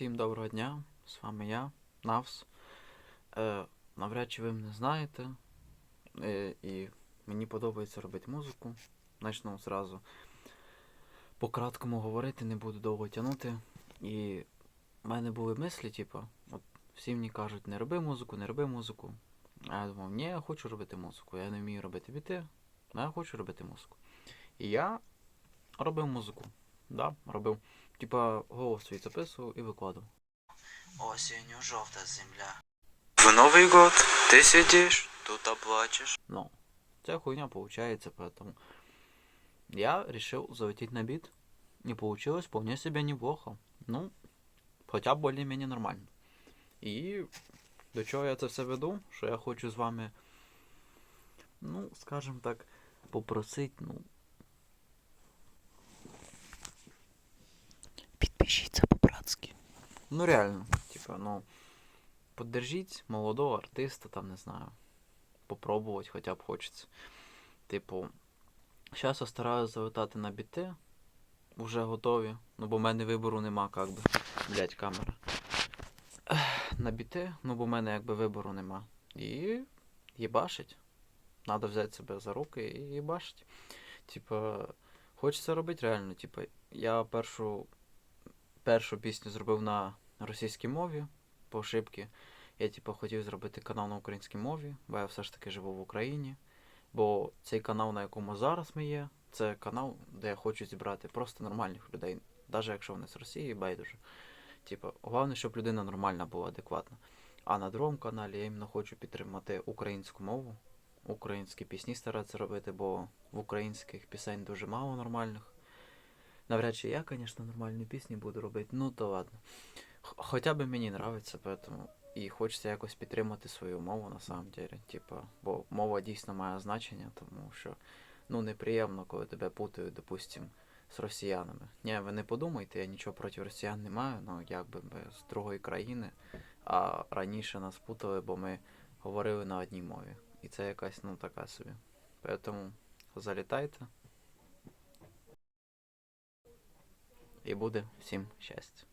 Всім доброго дня, з вами я, Навс. Е, навряд чи ви мене знаєте. Е, і мені подобається робити музику. Начну зразу. По краткому говорити, не буду довго тягнути. І в мене були мислі, типу, от всі мені кажуть, не роби музику, не роби музику. А я думав, ні, я хочу робити музику. Я не вмію робити біти, але я хочу робити музику. І я робив музику. Да, робив. Типа голос свій записував і викладав. Осенью жовта земля. В Новый год ты сидишь, тут оплачешь. Ну, ця хуйня получается, поэтому я решил залететь на бит, и получилось вполне себе неплохо. Ну, хоча б более-менее нормально. І до чого я це все веду? Що я хочу з вами, ну, скажем так, попросить, ну, Ну реально, типа, ну, поддержіть молодого артиста, там, не знаю, попробувати хоча б хочеться. Типу, зараз я стараюся залетати на біти, вже готові, ну бо в мене вибору нема, как би. Блять, камера. На біти, ну бо в мене якби вибору нема. І їбашить. Надо взяти себе за руки і їбашить. Типа, хочеться робити реально. Типа, я першу першу пісню зробив на російській мові по ошибки. Я типу хотів зробити канал на українській мові, бо я все ж таки живу в Україні. Бо цей канал, на якому зараз ми є, це канал, де я хочу зібрати просто нормальних людей, навіть якщо вони з Росії, байдуже. Типу, головне, щоб людина нормальна була, адекватна. А на другому каналі я іменно хочу підтримати українську мову, українські пісні старатися робити, бо в українських пісень дуже мало нормальних. Навряд чи я, звісно, нормальні пісні буду робити, ну то ладно. Хоча б мені нравиться, поэтому і хочеться якось підтримати свою мову на самом деле. Типа, бо мова дійсно має значення, тому що ну неприємно, коли тебе путають, допустим, з росіянами. Ні, ви не подумайте, я нічого проти росіян не маю, ну якби ми з другої країни, а раніше нас путали, бо ми говорили на одній мові. І це якась, ну, така собі. Поэтому залітайте. І буде всім щастя.